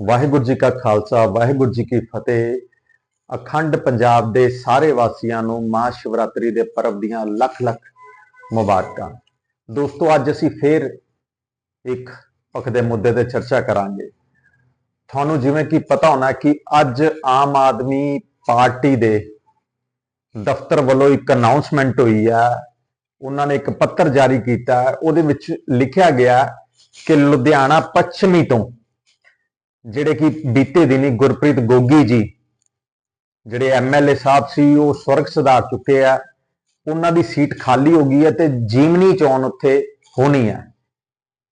ਵਾਹਿਗੁਰੂ ਜੀ ਕਾ ਖਾਲਸਾ, ਵਾਹਿਗੁਰੂ ਜੀ ਕੀ ਫਤਿਹ। ਅਖੰਡ ਪੰਜਾਬ ਦੇ ਸਾਰੇ ਵਾਸੀਆਂ ਨੂੰ ਮਹਾ ਸ਼ਿਵਰਾਤਰੀ ਦੇ ਪਰਬ ਦੀਆਂ ਲੱਖ ਲੱਖ ਮੁਬਾਰਕਾਂ। ਦੋਸਤੋ, ਅੱਜ ਅਸੀਂ ਫੇਰ ਇੱਕ ਪੱਖ ਦੇ ਮੁੱਦੇ ਤੇ ਚਰਚਾ ਕਰਾਂਗੇ। ਤੁਹਾਨੂੰ ਜਿਵੇਂ ਕਿ ਪਤਾ ਹੋਣਾ ਕਿ ਅੱਜ ਆਮ ਆਦਮੀ ਪਾਰਟੀ ਦੇ ਦਫ਼ਤਰ ਵੱਲੋਂ ਇੱਕ ਅਨਾਉਂਸਮੈਂਟ ਹੋਈ ਹੈ ਉਹਨਾਂ ਨੇ ਇੱਕ ਪੱਤਰ ਜਾਰੀ ਕੀਤਾ। ਉਹਦੇ ਵਿੱਚ ਲਿਖਿਆ ਗਿਆ ਕਿ ਲੁਧਿਆਣਾ ਪੱਛਮੀ ਤੋਂ ਜਿਹੜੇ ਕਿ ਬੀਤੇ ਦਿਨੀ ਗੁਰਪ੍ਰੀਤ ਗੋਗੀ ਜੀ, ਜਿਹੜੇ ਐਮਐਲਏ ਸਾਹਿਬ ਸੀ, ਉਹ ਸਵਰਗ ਸਦਾ ਚੁੱਕੇ ਆ। ਉਹਨਾਂ ਦੀ ਸੀਟ ਖਾਲੀ ਹੋ ਗਈ ਹੈ ਤੇ ਜੀਵਨੀ ਚੋਣ ਉੱਥੇ ਹੋਣੀ ਹੈ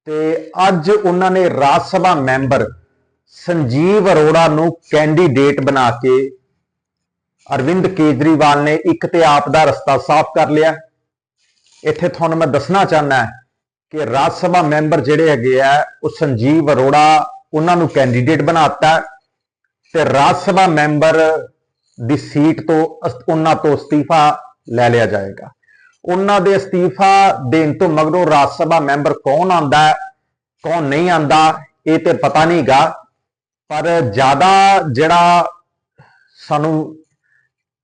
ਤੇ ਅੱਜ ਉਹਨਾਂ ਨੇ ਰਾਜ ਸਭਾ ਮੈਂਬਰ ਸੰਜੀਵ ਅਰੋੜਾ ਨੂੰ ਕੈਂਡੀਡੇਟ ਬਣਾ ਕੇ ਅਰਵਿੰਦ ਕੇਜਰੀਵਾਲ ਨੇ ਇੱਕ ਤੇ ਆਪ ਦਾ ਰਸਤਾ ਸਾਫ਼ ਕਰ ਲਿਆ। ਇੱਥੇ ਤੁਹਾਨੂੰ ਮੈਂ ਦੱਸਣਾ ਚਾਹੁੰਦਾ ਕਿ ਰਾਜ ਸਭਾ ਮੈਂਬਰ ਜਿਹੜੇ ਹੈਗੇ ਆ, ਉਹ ਸੰਜੀਵ ਅਰੋੜਾ ਉਹਨਾਂ ਨੂੰ ਕੈਂਡੀਡੇਟ ਬਣਾਤਾ ਤੇ ਰਾਜ ਸਭਾ ਮੈਂਬਰ ਦੀ ਸੀਟ ਤੋਂ ਅਸ- ਉਹਨਾਂ ਤੋਂ ਅਸਤੀਫਾ ਲੈ ਲਿਆ ਜਾਏਗਾ। ਉਹਨਾਂ ਦੇ ਅਸਤੀਫਾ ਦੇਣ ਤੋਂ ਮਗਰੋਂ ਰਾਜ ਸਭਾ ਮੈਂਬਰ ਕੌਣ ਆਂਦਾ ਕੌਣ ਨਹੀਂ ਆਂਦਾ ਇਹ ਤੇ ਪਤਾ ਨਹੀਂਗਾ। ਪਰ ਜ਼ਿਆਦਾ ਜਿਹੜਾ ਸਾਨੂੰ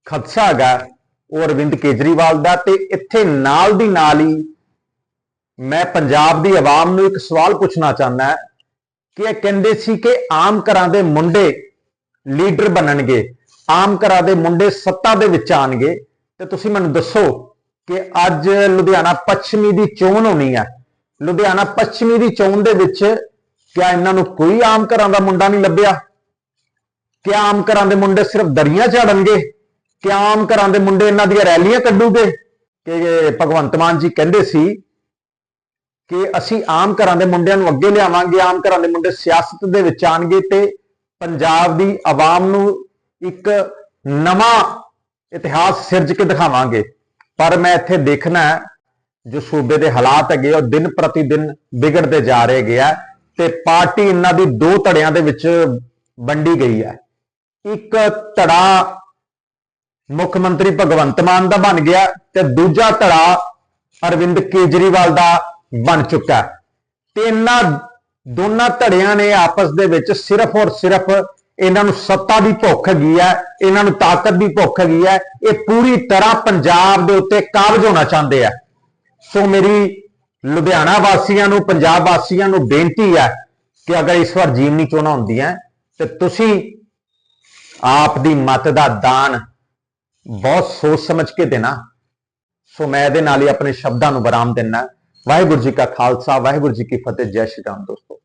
ਖਦਸ਼ਾ ਹੈਗਾ, ਉਹ ਅਰਵਿੰਦ ਕੇਜਰੀਵਾਲ ਦਾ ਤੇ ਇੱਥੇ ਨਾਲ ਦੀ ਨਾਲ ਹੀ ਮੈਂ ਪੰਜਾਬ ਦੀ ਆਵਾਮ ਨੂੰ ਇੱਕ ਸਵਾਲ ਪੁੱਛਣਾ ਚਾਹੁੰਦਾ। ਕਿ ਇਹ ਕਹਿੰਦੇ ਸੀ ਕਿ ਆਮ ਘਰਾਂ ਦੇ ਮੁੰਡੇ ਲੀਡਰ ਬਣਨਗੇ, ਆਮ ਘਰਾਂ ਦੇ ਮੁੰਡੇ ਸੱਤਾ ਦੇ ਵਿੱਚ ਆਣਗੇ ਤੇ ਤੁਸੀਂ ਮੈਨੂੰ ਦੱਸੋ ਕਿ ਅੱਜ ਲੁਧਿਆਣਾ ਪੱਛਮੀ ਦੀ ਚੋਣ ਹੋਣੀ ਹੈ ਲੁਧਿਆਣਾ ਪੱਛਮੀ ਦੀ ਚੋਣ ਦੇ ਵਿੱਚ ਕਿਆ ਇਹਨਾਂ ਨੂੰ ਕੋਈ ਆਮ ਘਰਾਂ ਦਾ ਮੁੰਡਾ ਨਹੀਂ ਲੱਭਿਆ? ਕਿਆ ਆਮ ਘਰਾਂ ਦੇ ਮੁੰਡੇ ਸਿਰਫ ਦਰੀਆਂ ਝਾੜਨਗੇ? ਕਿਆ ਆਮ ਘਰਾਂ ਦੇ ਮੁੰਡੇ ਇਹਨਾਂ ਦੀਆਂ ਰੈਲੀਆਂ ਕੱਢੂਗੇ? ਕਿ ਭਗਵੰਤ ਮਾਨ ਜੀ ਕਹਿੰਦੇ ਸੀ ਕਿ ਅਸੀਂ ਆਮ ਘਰਾਂ ਦੇ ਮੁੰਡਿਆਂ ਨੂੰ ਅੱਗੇ ਲਿਆਵਾਂਗੇ, ਆਮ ਘਰਾਂ ਦੇ ਮੁੰਡੇ ਸਿਆਸਤ ਦੇ ਵਿੱਚ ਆਣਗੇ ਤੇ ਪੰਜਾਬ ਦੀ ਆਵਾਮ ਨੂੰ ਇੱਕ ਨਵਾਂ ਇਤਿਹਾਸ ਸਿਰਜ ਕੇ ਦਿਖਾਵਾਂਗੇ। ਪਰ ਮੈਂ ਇੱਥੇ ਦੇਖਣਾ ਹੈ, ਜੋ ਸੂਬੇ ਦੇ ਹਾਲਾਤ ਹੈਗੇ ਉਹ ਦਿਨ ਪ੍ਰਤੀ ਦਿਨ ਵਿਗੜਦੇ ਜਾ ਰਹੇ ਹੈਗੇ ਆ ਤੇ ਪਾਰਟੀ ਇਹਨਾਂ ਦੀ ਦੋ ਧੜਿਆਂ ਦੇ ਵਿੱਚ ਵੰਡੀ ਗਈ ਹੈ। ਇੱਕ ਧੜਾ ਮੁੱਖ ਮੰਤਰੀ ਭਗਵੰਤ ਮਾਨ ਦਾ ਬਣ ਗਿਆ ਤੇ ਦੂਜਾ ਧੜਾ ਅਰਵਿੰਦ ਕੇਜਰੀਵਾਲ ਦਾ ਬਣ ਚੁੱਕਾ ਤੇ ਇਹਨਾਂ ਦੋਨਾਂ ਧੜਿਆਂ ਨੇ ਆਪਸ ਦੇ ਵਿੱਚ ਸਿਰਫ ਔਰ ਸਿਰਫ ਇਹਨਾਂ ਨੂੰ ਸੱਤਾ ਦੀ ਭੁੱਖ ਹੈਗੀ ਹੈ, ਇਹਨਾਂ ਨੂੰ ਤਾਕਤ ਦੀ ਭੁੱਖ ਹੈਗੀ ਹੈ। ਇਹ ਪੂਰੀ ਤਰ੍ਹਾਂ ਪੰਜਾਬ ਦੇ ਉੱਤੇ ਕਾਬਜ ਹੋਣਾ ਚਾਹੁੰਦੇ ਆ। ਸੋ ਮੇਰੀ ਲੁਧਿਆਣਾ ਵਾਸੀਆਂ ਨੂੰ, ਪੰਜਾਬ ਵਾਸੀਆਂ ਨੂੰ ਬੇਨਤੀ ਹੈ ਕਿ ਅਗਰ ਇਸ ਵਾਰ ਜੀਵਨੀ ਚੋਣਾਂ ਹੁੰਦੀਆਂ ਤੇ ਤੁਸੀਂ ਆਪ ਦੀ ਮਤ ਦਾ ਦਾਨ ਬਹੁਤ ਸੋਚ ਸਮਝ ਕੇ ਦੇਣਾ। ਸੋ ਮੈਂ ਇਹਦੇ ਨਾਲ ਹੀ ਆਪਣੇ ਸ਼ਬਦਾਂ ਨੂੰ ਵਿਰਾਮ ਦਿੰਨਾ ਵਾਹਿਗੁਰੂ ਜੀ ਕਾ ਖਾਲਸਾ ਵਾਹਿਗੁਰੂ ਜੀ ਕੀ ਫਤਿਹ ਜੈ ਸ਼੍ਰੀ ਰਾਮ ਦੋਸਤੋ।